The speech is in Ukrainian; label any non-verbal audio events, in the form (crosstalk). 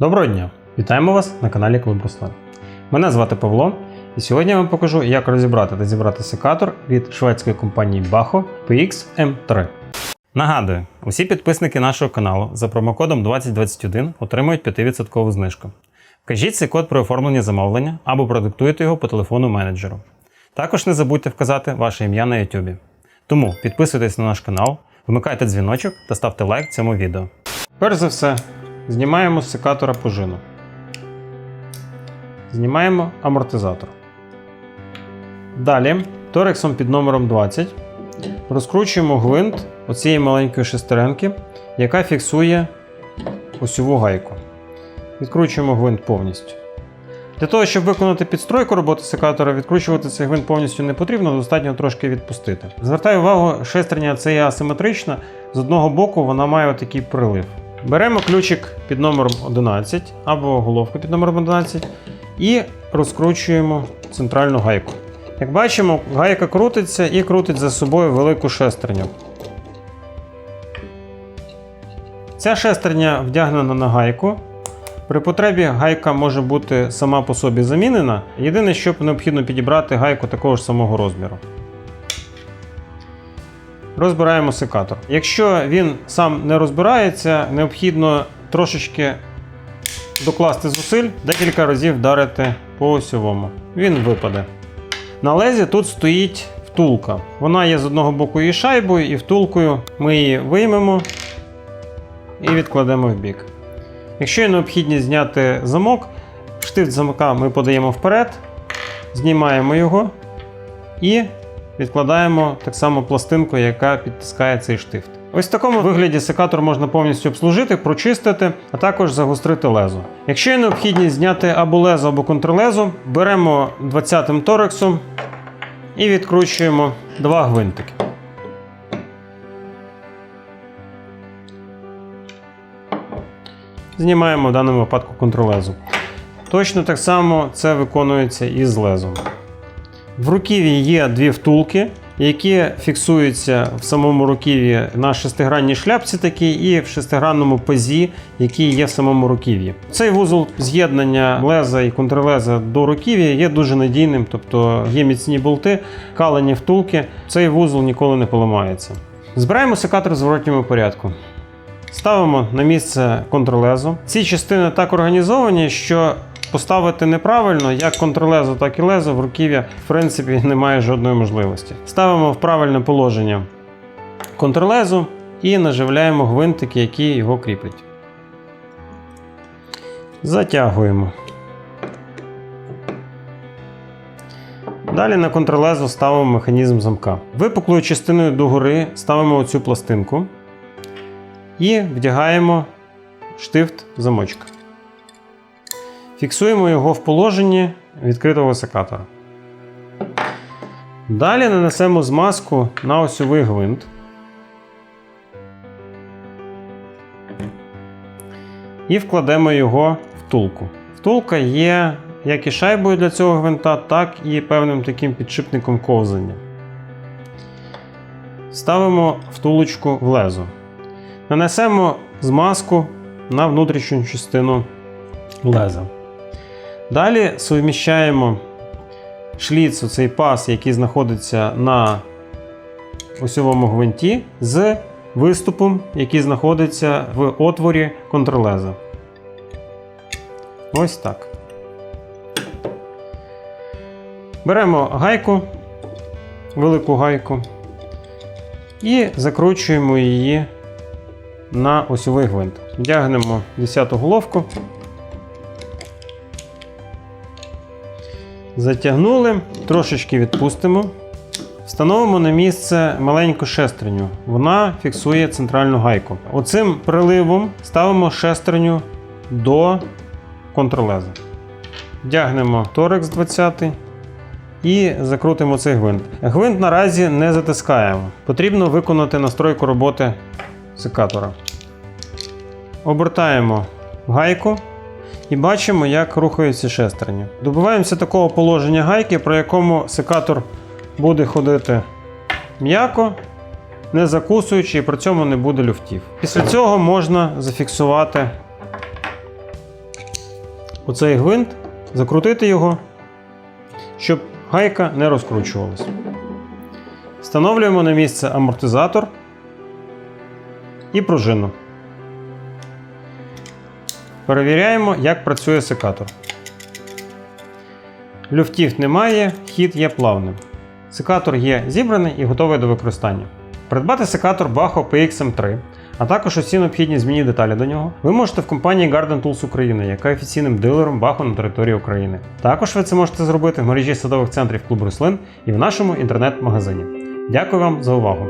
Доброго дня! Вітаємо вас на каналі Клуб Руслан. Мене звати Павло, і сьогодні я вам покажу, як розібрати та зібрати секатор від шведської компанії Baho PX-M3. Нагадую, усі підписники нашого каналу за промокодом 2021 отримують 5% знижку. Вкажіть цей код при оформленні замовлення або продиктуйте його по телефону менеджеру. Також не забудьте вказати ваше ім'я на YouTube. Тому підписуйтесь на наш канал, вмикайте дзвіночок та ставте лайк цьому відео. Перш за все, знімаємо з секатора пружину. Знімаємо амортизатор. Далі торексом під номером 20 розкручуємо гвинт оцієї маленької шестеренки, яка фіксує осьову гайку. Відкручуємо гвинт повністю. Для того, щоб виконати підстройку роботи секатора, відкручувати цей гвинт повністю не потрібно, достатньо трошки відпустити. Звертаю увагу, шестерня це є асиметрична. З одного боку вона має отакий прилив. Беремо ключик під номером 11 або головку під номером 11 і розкручуємо центральну гайку. Як бачимо, гайка крутиться і крутить за собою велику шестерню. Ця шестерня вдягнена на гайку. При потребі гайка може бути сама по собі замінена. Єдине, що необхідно підібрати гайку такого ж самого розміру. Розбираємо секатор. Якщо він сам не розбирається, необхідно трошечки докласти зусиль, декілька разів вдарити по осьовому. Він випаде. На лезі тут стоїть втулка. Вона є з одного боку і шайбою, і втулкою. Ми її виймемо і відкладемо в бік. Якщо є необхідність зняти замок, штифт замка ми подаємо вперед, знімаємо його і відкладаємо так само пластинку, яка підтискає цей штифт. Ось в такому вигляді секатор можна повністю обслужити, прочистити, а також загострити лезо. Якщо є необхідність зняти або лезо, або контрлезо, беремо 20-м торексом і відкручуємо два гвинтики. Знімаємо в даному випадку контролезу. Точно так само це виконується і з лезом. В руківі є дві втулки, які фіксуються в самому руківі на шестигранній шляпці такій і в шестигранному пазі, який є в самому руків'ї. Цей вузол з'єднання леза і контрлеза до руків'я є дуже надійним, тобто є міцні болти, калені втулки. Цей вузол ніколи не поламається. Збираємо секатор в зворотньому порядку. Ставимо на місце контрлезу. Ці частини так організовані, що поставити неправильно, як контрлезо, так і лезо в руків'я, в принципі, (laughs) немає жодної можливості. Ставимо в правильне положення контрлезу і наживляємо гвинтики, які його кріплять. Затягуємо. Далі на контрлезо ставимо механізм замка. Випуклою частиною догори ставимо оцю пластинку і вдягаємо штифт замочка. Фіксуємо його в положенні відкритого секатора. Далі нанесемо змазку на осьовий гвинт. І вкладемо його в втулку. Втулка є як і шайбою для цього гвинта, так і певним таким підшипником ковзання. Ставимо втулочку в лезо. Нанесемо змазку на внутрішню частину леза. Далі суміщаємо шліц, цей пас, який знаходиться на осьовому гвинті, з виступом, який знаходиться в отворі контрлеза. Ось так. Беремо гайку, велику гайку і закручуємо її на осьовий гвинт. Вдягнемо 10-ту головку. Затягнули, трошечки відпустимо. Встановимо на місце маленьку шестерню. Вона фіксує центральну гайку. Оцим приливом ставимо шестерню до контрлеза. Вдягнемо торекс 20 і закрутимо цей гвинт. Гвинт наразі не затискаємо. Потрібно виконати настройку роботи секатора. Обертаємо гайку і бачимо, як рухаються шестерні. Добиваємося такого положення гайки, при якому секатор буде ходити м'яко, не закусуючи, і при цьому не буде люфтів. Після цього можна зафіксувати оцей гвинт, закрутити його, щоб гайка не розкручувалась. Встановлюємо на місце амортизатор і пружину. Перевіряємо, як працює секатор. Люфтів немає, хід є плавним. Секатор є зібраний і готовий до використання. Придбати секатор Baho PXM3, а також усі необхідні змінні деталі до нього, ви можете в компанії Garden Tools України, яка офіційним дилером Baho на території України. Також ви це можете зробити в мережі садових центрів клуб рослин і в нашому інтернет-магазині. Дякую вам за увагу!